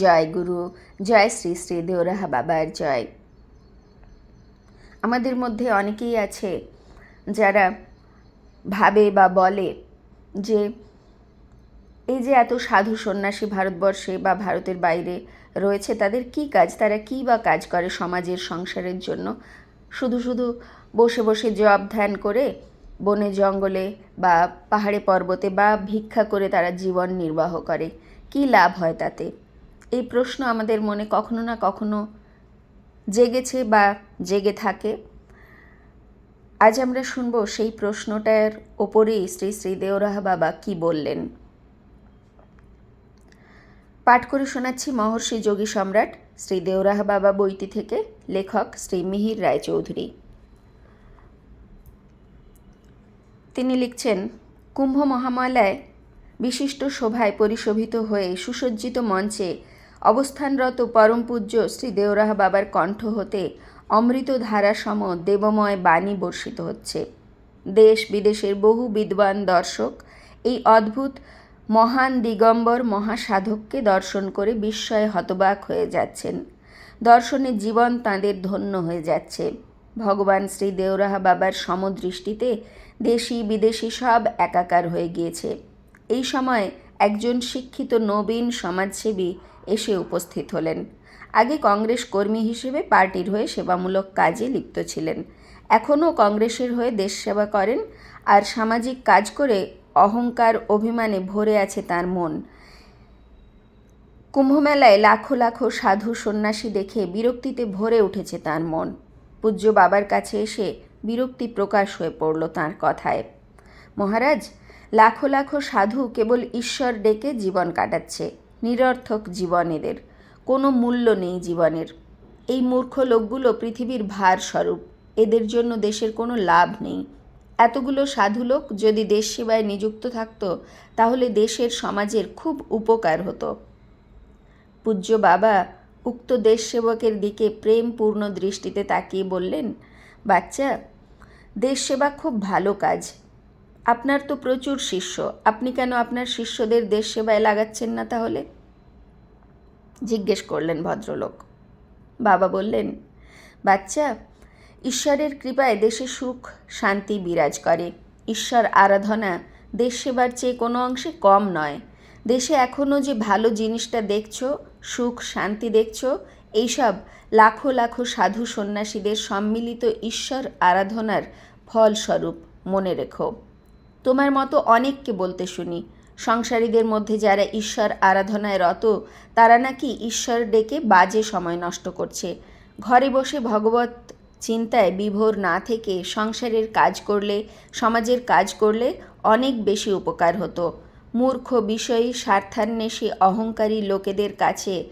জয় গুরু, জয় শ্রী শ্রী দেওরাহা বাবার জয়। আমাদের মধ্যে অনেকেই আছে যারা ভাবে বা বলে যে এই যে এত সাধু সন্ন্যাসী ভারতবর্ষে বা ভারতের বাইরে রয়েছে, তাদের কি কাজ, তারা কি বা কাজ করে সমাজের সংসারের জন্য? শুধু শুধু বসে বসে জব ধ্যান করে বনে জঙ্গলে বা পাহাড়ে পর্বতে বা ভিক্ষা করে তারা জীবন নির্বাহ করে, কি লাভ হয় তাতে? এই প্রশ্ন আমাদের মনে কখনো না কখনো জেগেছে বা জেগে থাকে। আজ আমরা শুনব সেই প্রশ্নটার ওপরেই শ্রী শ্রী দেওরাহা বাবা কি বললেন। পাঠ করে শোনাচ্ছি মহর্ষি যোগী সম্রাট শ্রী দেওরাহা বাবা বইটি থেকে, লেখক শ্রী মিহির রায়চৌধুরী। তিনি লিখছেন, কুম্ভ মহামালায় বিশিষ্ট শোভায় পরিশোভিত হয়ে সুসজ্জিত মঞ্চে অবস্থানরত পরম পূজ্য শ্রী দেওরাহা বাবার কণ্ঠ হতে অমৃত ধারাসম দেবময় বাণী বর্ষিত হচ্ছে। দেশ বিদেশের বহু বিদ্বান দর্শক এই অদ্ভুত, মহান দিগম্বর মহাসাধককে দর্শন করে বিস্ময়ে হতবাক হয়ে যাচ্ছেন। দর্শনে জীবন তাঁদের ধন্য হয়ে যাচ্ছে। ভগবান শ্রী দেওরাহা বাবার সমদৃষ্টিতে দেশি বিদেশি সব একাকার হয়ে গিয়েছে। এই সময় একজন শিক্ষিত নবীন সমাজসেবী এসে উপস্থিত হলেন। আগে কংগ্রেস কর্মী হিসেবে পার্টির হয়ে সেবামূলক কাজে লিপ্ত ছিলেন। এখনও কংগ্রেসের হয়ে দেশ সেবা করেন আর সামাজিক কাজ করে অহংকার অভিমানে ভরে আছে তার মন। কুম্ভমেলায় লাখো লাখো সাধু সন্ন্যাসী দেখে বিরক্তিতে ভরে উঠেছে তার মন। পূজ্য বাবার কাছে এসে বিরক্তি প্রকাশ হয়ে পড়ল তার কথায়। মহারাজ, লাখো লাখো সাধু কেবল ঈশ্বর ডেকে জীবন কাটাচ্ছে। নিরর্থক জীবন এদের কোনো মূল্য নেই জীবনের। এই মূর্খ লোকগুলো পৃথিবীর ভার স্বরূপ, এদের জন্য দেশের কোনো লাভ নেই। এতগুলো সাধু লোক যদি দেশ সেবায় নিযুক্ত থাকতো, তাহলে দেশের সমাজের খুব উপকার হতো। পূজ্য বাবা উক্ত দেশ সেবকের দিকে প্রেমপূর্ণ দৃষ্টিতে তাকিয়ে বললেন, বাচ্চা, দেশ সেবা খুব ভালো কাজ। আপনার তো প্রচুর শিষ্য। আপনি কেন আপনার শিষ্যদের দেশ সেবায় লাগাচ্ছেন না তাহলে? জিজ্ঞেস করলেন ভদ্রলোক। বাবা বললেন, বাচ্চা, ঈশ্বরের কৃপায় দেশে সুখ, শান্তি বিরাজ করে। ঈশ্বর আরাধনা দেশ সেবার চেয়ে কোনো অংশে কম নয়। দেশে এখনও যে ভালো জিনিসটা দেখছ, সুখ, শান্তি দেখছ, এইসব লাখো লাখো সাধু সন্ন্যাসীদের সম্মিলিত ঈশ্বর আরাধনার ফলস্বরূপ মনে রেখো। তোমার মতো অনেককে বলতে শুনি। সংসারীদের মধ্যে যারা ঈশ্বর আরাধনায় রত, তারা নাকি ঈশ্বর ডেকে বাজে সময় নষ্ট করছে। ঘরে বসে ভগবত চিন্তায় বিভোর না থেকে সংসারের কাজ করলে, সমাজের কাজ করলে অনেক বেশি উপকার হতো। মূর্খ বিষয়ী স্বার্থান্বেষী অহংকারী লোকেদের কাছে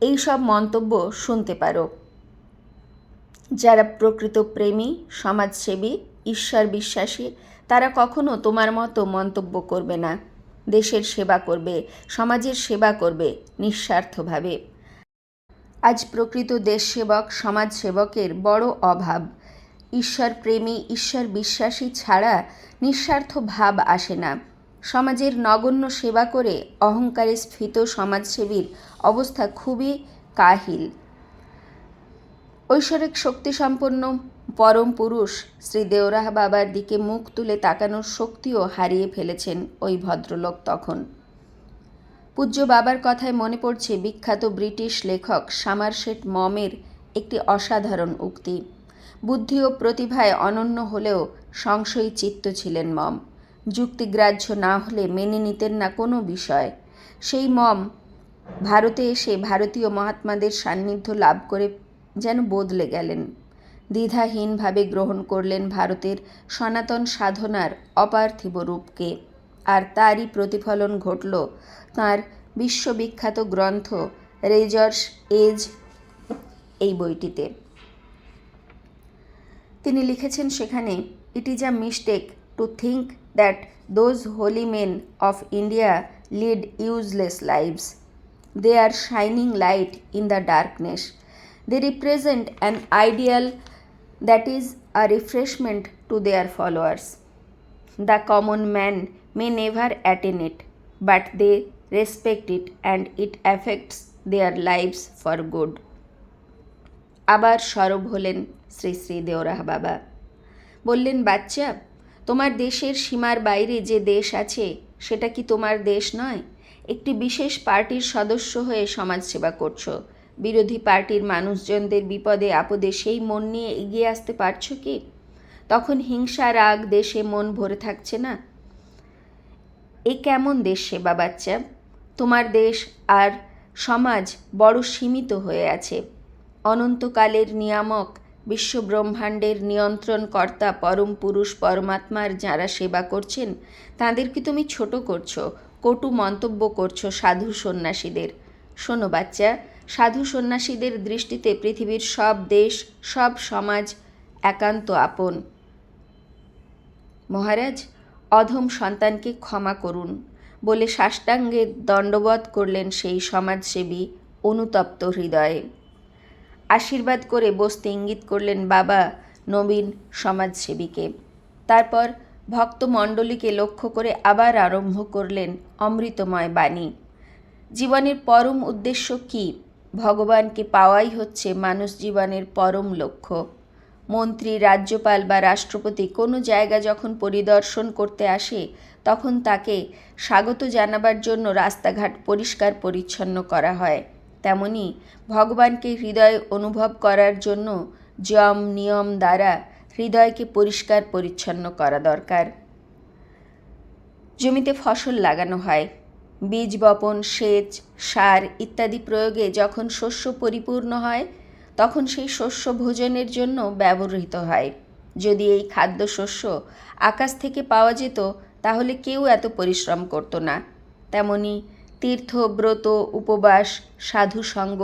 এই সব মন্তব্য শুনতে পারো। যারা প্রকৃত প্রেমী, সমাজসেবী, ঈশ্বর বিশ্বাসী তারা কখনো তোমার মতো মন্তব্য করবে না। দেশের সেবা করবে, সমাজের সেবা করবে নিঃস্বার্থভাবে। আজ প্রকৃত দেশ সেবক সমাজ সেবকের বড় অভাব। ঈশ্বর প্রেমী ঈশ্বর বিশ্বাসী ছাড়া নিঃস্বার্থ ভাব আসে না। সমাজের নগণ্য সেবা করে অহংকারে স্ফীত সমাজসেবীর অবস্থা খুবই কাহিল। ঐশ্বরিক শক্তিসম্পন্ন পরম পুরুষ শ্রী দেওরাহ বাবার দিকে মুখ তুলে তাকানোর শক্তিও হারিয়ে ফেলেছেন ওই ভদ্রলোক তখন। পূজ্য বাবার কথায় মনে পড়ছে বিখ্যাত ব্রিটিশ লেখক সামারশেট মমের একটি অসাধারণ উক্তি। বুদ্ধি ও প্রতিভায় অনন্য হলেও সংশয়ী চিত্ত ছিলেন মম। যুক্তিগ্রাহ্য না হলে মেনে নিতেন না কোনো বিষয়। সেই মম ভারতে এসে ভারতীয় মহাত্মাদের সান্নিধ্য লাভ করে যেন বদলে গেলেন। দ্বিধাহীনভাবে গ্রহণ করলেন ভারতের সনাতন সাধনার অপার্থিব রূপকে আর তারই প্রতিফলন ঘটল তাঁর বিশ্ববিখ্যাত গ্রন্থ রেজর্স এজ এই বইটিতে। তিনি লিখেছেন সেখানে it is a mistake to think that those holy men of India lead useless lives they are shining light in the darkness They represent an ideal that is a refreshment to their followers. The common man may never attain it, but they respect it and it affects their lives for good আবার সরব হলেন শ্রী শ্রী দেওরাহ বাবা। বললেন বাচ্চা তোমার দেশের সীমার বাইরে যে দেশ আছে সেটা কি তোমার দেশ নয়? একটি বিশেষ পার্টির সদস্য হয়ে সমাজসেবা করছ। বিরোধী পার্টির মানুষজনদের বিপদে আপদে সেই মন নিয়ে এগিয়ে আসতে পারছ কি? তখন হিংসা, রাগ দেশে মন ভরে থাকছে না। এ কেমন দেশ সেবা বাচ্চা? তোমার দেশ আর সমাজ বড় সীমিত হয়ে আছে। অনন্তকালের নিয়ামক, বিশ্বব্রহ্মাণ্ডের নিয়ন্ত্রণকর্তা, পরম পুরুষ, পরমাত্মার যারা সেবা করছেন, তাদেরকে তুমি ছোট করছ, কটু মন্তব্য করছ সাধু সন্ন্যাসীদের। শোনো বাচ্চা সাধু সন্ন্যাসীদের দৃষ্টিতে পৃথিবীর সব দেশ, সব সমাজ একান্ত আপন। মহারাজ, অধম সন্তানকে ক্ষমা করুন বলে সাষ্টাঙ্গে দণ্ডবধ করলেন সেই সমাজসেবী অনুতপ্ত হৃদয়ে। আশীর্বাদ করে বসতে ইঙ্গিত করলেন বাবা নবীন সমাজসেবীকে। তারপর ভক্তমণ্ডলীকে লক্ষ্য করে আবার আরম্ভ করলেন অমৃতময় বাণী। জীবনের পরম উদ্দেশ্য কি? ভগবানকে পাওয়াই হচ্ছে মানুষ জীবনের পরম লক্ষ্য। মন্ত্রী, রাজ্যপাল বা রাষ্ট্রপতি কোনো জায়গা যখন পরিদর্শন করতে আসে, তখন তাকে স্বাগত জানাবার জন্য রাস্তাঘাট পরিষ্কার পরিচ্ছন্ন করা হয়। তেমনি ভগবানকে হৃদয়ে অনুভব করার জন্য যম, নিয়ম দ্বারা হৃদয়কে পরিষ্কার পরিচ্ছন্ন করা দরকার। জমিতে ফসল লাগানো হয়। বীজ বপন, সেচ, সার ইত্যাদি প্রয়োগে যখন শস্য পরিপূর্ণ হয়, তখন সেই শস্য ভোজনের জন্য ব্যবহৃত হয়। যদি এই খাদ্যশস্য আকাশ থেকে পাওয়া যেত, তাহলে কেউ এত পরিশ্রম করতো না। তেমনি তীর্থ, ব্রত, উপবাস সাধুসঙ্গ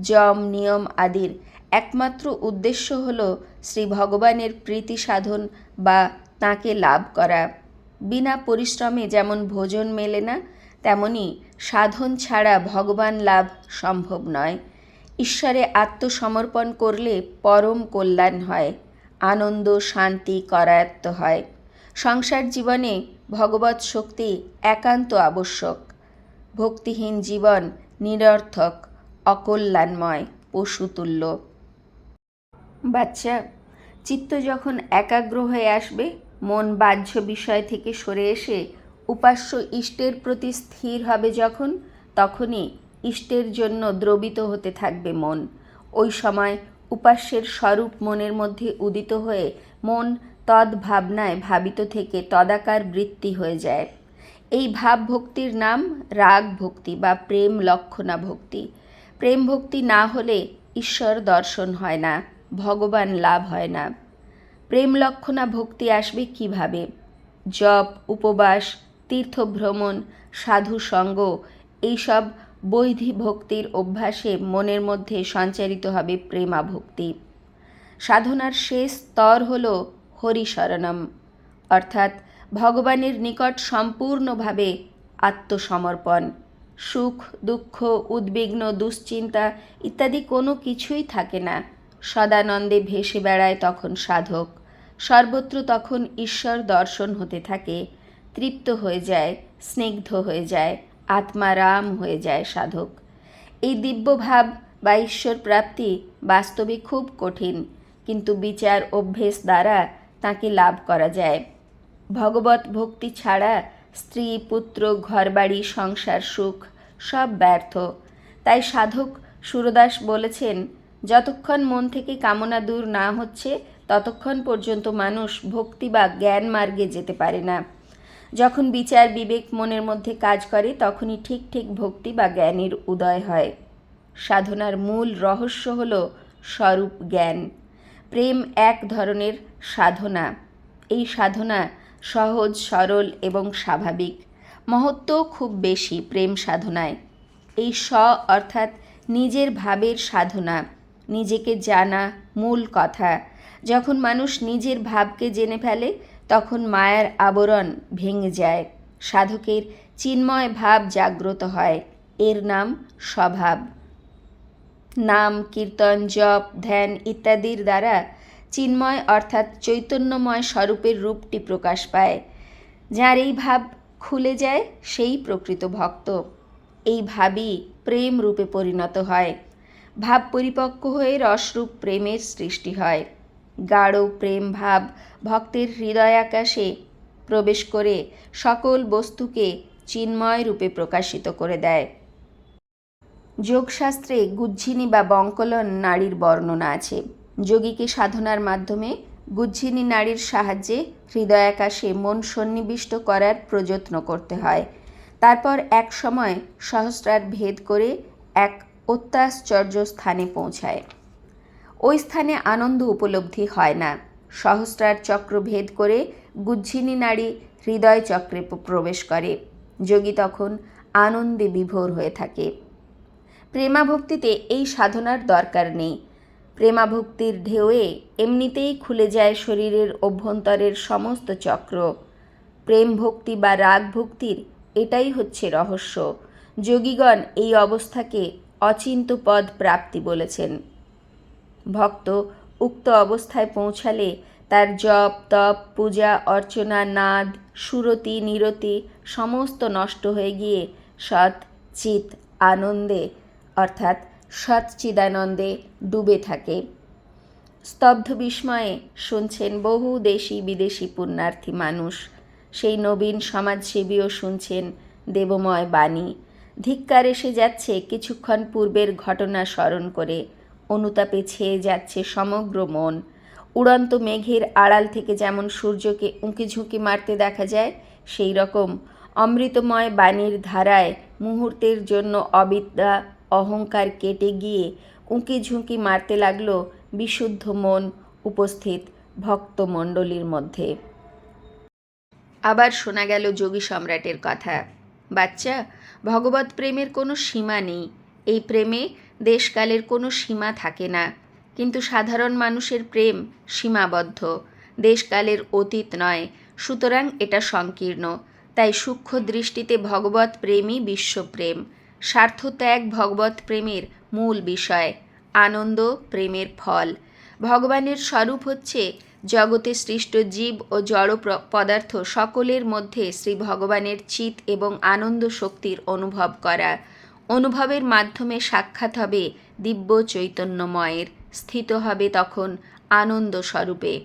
যম নিয়ম আদির একমাত্র উদ্দেশ্য হল শ্রী ভগবানের প্রীতি সাধন বা তাঁকে লাভ করা। বিনা পরিশ্রমে যেমন ভোজন মেলে না তেমনি সাধন ছাড়া ভগবান লাভ সম্ভব নয়। ঈশ্বরে আত্মসমর্পণ করলে পরম কল্যাণ হয়, আনন্দ শান্তি করায়ত্ত হয়। সংসার জীবনে ভগবত শক্তি একান্ত আবশ্যক। ভক্তিহীন জীবন নিরর্থক, অকল্যাণময়, পশুতুল্য। বাচ্চা, চিত্ত যখন একাগ্র হয়ে আসবে, মন বাহ্য বিষয় থেকে সরে এসে উপাস্য ইষ্টের প্রতি স্থির হবে যখন, তখনই ইষ্টের জন্য দ্রবিত হতে থাকবে মন। ওই সময় উপাস্যের স্বরূপ মনের মধ্যে উদিত হয়ে মন তদ্ভাবনায় ভাবিত থেকে তদাকার বৃত্তি হয়ে যায়। এই ভাব ভক্তির নাম রাগ ভক্তি বা প্রেম লক্ষণা ভক্তি। প্রেম ভক্তি না হলে ঈশ্বর দর্শন হয় না, ভগবান লাভ হয় না। প্রেম লক্ষণা ভক্তি আসবে কীভাবে? জপ, উপবাস তীর্থভ্রমণ, সাধু সঙ্গ, এইসব বৈধি ভক্তির অভ্যাসে মনের মধ্যে সঞ্চারিত হবে প্রেমা ভক্তি। সাধনার শেষ স্তর হল হরিশরণম, অর্থাৎ ভগবানের নিকট সম্পূর্ণভাবে আত্মসমর্পণ। সুখ, দুঃখ, উদ্বিগ্ন, দুশ্চিন্তা ইত্যাদি কোনো কিছুই থাকে না। সদানন্দে ভেসে বেড়ায় তখন সাধক। সর্বত্র তখন ঈশ্বর দর্শন হতে থাকে। তৃপ্ত হয়ে যায়, স্নিগ্ধ হয়ে যায় আত্মারাম হয়ে যায় সাধক। এই দিব্যভাব বা ঈশ্বর প্রাপ্তি বাস্তবে খুব কঠিন, কিন্তু বিচার অভ্যেস দ্বারা তাকে লাভ করা যায়। ভগবত ভক্তি ছাড়া স্ত্রী, পুত্র, ঘরবাড়ি, সংসার, সুখ সব ব্যর্থ। তাই সাধক সুরদাস বলেছেন, যতক্ষণ মন থেকে কামনা দূর না হচ্ছে, ততক্ষণ পর্যন্ত মানুষ ভক্তি বা জ্ঞান মার্গে যেতে পারে না। যখন বিচার বিবেক মনের মধ্যে কাজ করে, তখনই ঠিক ঠিক ভক্তি বা জ্ঞানের উদয় হয়। সাধনার মূল রহস্য হল স্বরূপ জ্ঞান। প্রেম এক ধরনের সাধনা। এই সাধনা সহজ, সরল এবং স্বাভাবিক। মহত্ব খুব বেশি প্রেম সাধনায়। এই স অর্থাৎ নিজের ভাবের সাধনা, নিজেকে জানা মূল কথা। যখন মানুষ নিজের ভাবকে জেনে ফেলে তখন মায়ার আবরণ ভেঙে যায়। সাধকের চিন্ময় ভাব জাগ্রত হয়। এর নাম স্বভাব। নাম, কীর্তন, জপ, ধ্যান ইত্যাদির দ্বারা চিন্ময় অর্থাৎ চৈতন্যময় স্বরূপের রূপটি প্রকাশ পায়। যার এই ভাব খুলে যায়, সেই প্রকৃত ভক্ত। এই ভাবই প্রেম রূপে পরিণত হয়। ভাব পরিপক্ক হয়ে রসরূপ প্রেমের সৃষ্টি হয়। গাঢ় প্রেম ভাব ভক্তের হৃদয়াকাশে প্রবেশ করে সকল বস্তুকে চিন্ময় রূপে প্রকাশিত করে দেয়। যোগশাস্ত্রে গুজ্জিনী বা বঙ্কলন নারীর বর্ণনা আছে। যোগীকে সাধনার মাধ্যমে গুজ্জিনী নারীর সাহায্যে হৃদয়াকাশে মন সন্নিবিষ্ট করার প্রযত্ন করতে হয়। তারপর এক সময় সহস্রার ভেদ করে এক অত্যাশ্চর্য স্থানে পৌঁছায়। ওই স্থানে আনন্দ উপলব্ধি হয় না। সহস্রার চক্র ভেদ করে গুজ্জিনী নারী হৃদয় চক্রে প্রবেশ করে। যোগী তখন আনন্দে বিভোর হয়ে থাকে। প্রেমাভক্তিতে এই সাধনার দরকার নেই। প্রেমাভক্তির ঢেউয়ে এমনিতেই খুলে যায় শরীরের অভ্যন্তরের সমস্ত চক্র। প্রেম ভক্তি বা রাগ ভক্তির এটাই হচ্ছে রহস্য। যোগীগণ এই অবস্থাকে অচিন্ত পদ প্রাপ্তি বলেছেন। ভক্ত উক্ত অবস্থায় পৌঁছালে তার জপ, তপ, পূজা, অর্চনা, নাদ, সুরতি, নিরতি সমস্ত নষ্ট হয়ে গিয়ে সৎ চিত আনন্দে, অর্থাৎ সচ্চিদানন্দে ডুবে থাকে। স্তব্ধ বিস্ময়ে শুনছেন বহু দেশি বিদেশি পুণ্যার্থী মানুষ। সেই নবীন সমাজসেবীও শুনছেন দেবময় বাণী। ধিক্কার এসে যাচ্ছে কিছুক্ষণ পূর্বের ঘটনা স্মরণ করে। অনুতাপে ছেয়ে যাচ্ছে সমগ্র মন। উড়ন্ত মেঘের আড়াল থেকে যেমন সূর্যকে উঁকি ঝুঁকি মারতে দেখা যায়, সেই রকম অমৃতময় বাণীর ধারায় মুহূর্তের জন্য অবিদ্যা, অহংকার কেটে গিয়ে উঁকি ঝুঁকি মারতে লাগল বিশুদ্ধ মন উপস্থিত ভক্তমণ্ডলীর মধ্যে। আবার শোনা গেল যোগী সম্রাটের কথা। বাচ্চা ভগবত প্রেমের কোনো সীমা নেই। এই প্রেমে দেশকালের কোনো সীমা থাকে না। কিন্তু সাধারণ মানুষের প্রেম সীমাবদ্ধ। দেশকালের অতীত নয়, সুতরাং এটা সংকীর্ণ। তাই সূক্ষ্ম দৃষ্টিতে ভগবত প্রেমই বিশ্বপ্রেম স্বার্থত্যাগ ভগবত প্রেমের মূল বিষয়, আনন্দ প্রেমের ফল। ভগবানের স্বরূপ হচ্ছে জগতে সৃষ্ট জীব ও জড় পদার্থ সকলের মধ্যে শ্রী ভগবানের চিত এবং আনন্দ শক্তির অনুভব করা। অনুভবের মাধ্যমে সাক্ষাৎ হবে দিব্য চৈতন্যময়ের, স্থিত হবে তখন আনন্দ স্বরূপে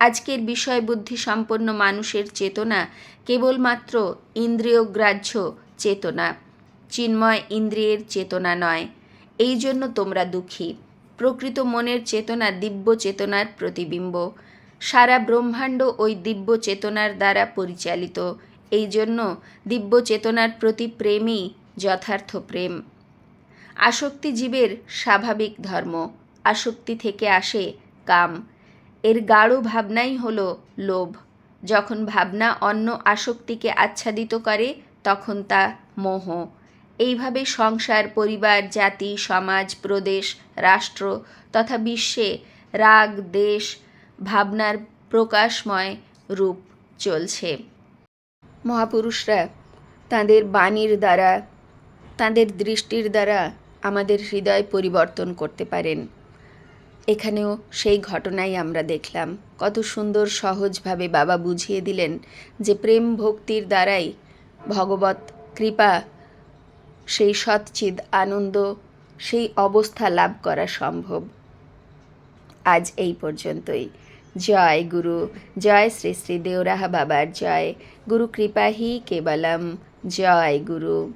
আজকের বিষয় বুদ্ধি সম্পন্ন মানুষের চেতনা কেবলমাত্র ইন্দ্রিয়গ্রাহ্য চেতনা, চিন্ময় ইন্দ্রিয়ের চেতনা নয়। এই জন্য তোমরা দুঃখী। প্রকৃত মনের চেতনা দিব্য চেতনার প্রতিবিম্ব। সারা ব্রহ্মাণ্ড ওই দিব্য চেতনার দ্বারা পরিচালিত। এই জন্য দিব্য চেতনার প্রতি প্রেমই যথার্থ প্রেম। আসক্তি জীবের স্বাভাবিক ধর্ম, আসক্তি থেকে আসে কাম। এর গাঢ় ভাবনাই হলো লোভ। যখন ভাবনা অন্য আসক্তিকে আচ্ছাদিত করে, তখন তা মোহ। এইভাবে সংসার, পরিবার, জাতি, সমাজ, প্রদেশ, রাষ্ট্র তথা বিশ্বে রাগ, দেশ, ভাবনার প্রকাশময় রূপ চলছে। মহাপুরুষরা তাঁদের বাণীর দ্বারা তাঁদের দৃষ্টির দ্বারা আমাদের হৃদয় পরিবর্তন করতে পারেন। এখানেও সেই ঘটনাই আমরা দেখলাম। কত সুন্দর সহজভাবে বাবা বুঝিয়ে দিলেন যে প্রেম ভক্তির দ্বারাই ভগবত কৃপা, সেই সচ্চিদ আনন্দ, সেই অবস্থা লাভ করা সম্ভব। আজ এই পর্যন্তই। জয় গুরু, জয় শ্রী শ্রী দেওরাহা বাবার জয়। গুরু কৃপাহি কেবলম। জয় গুরু।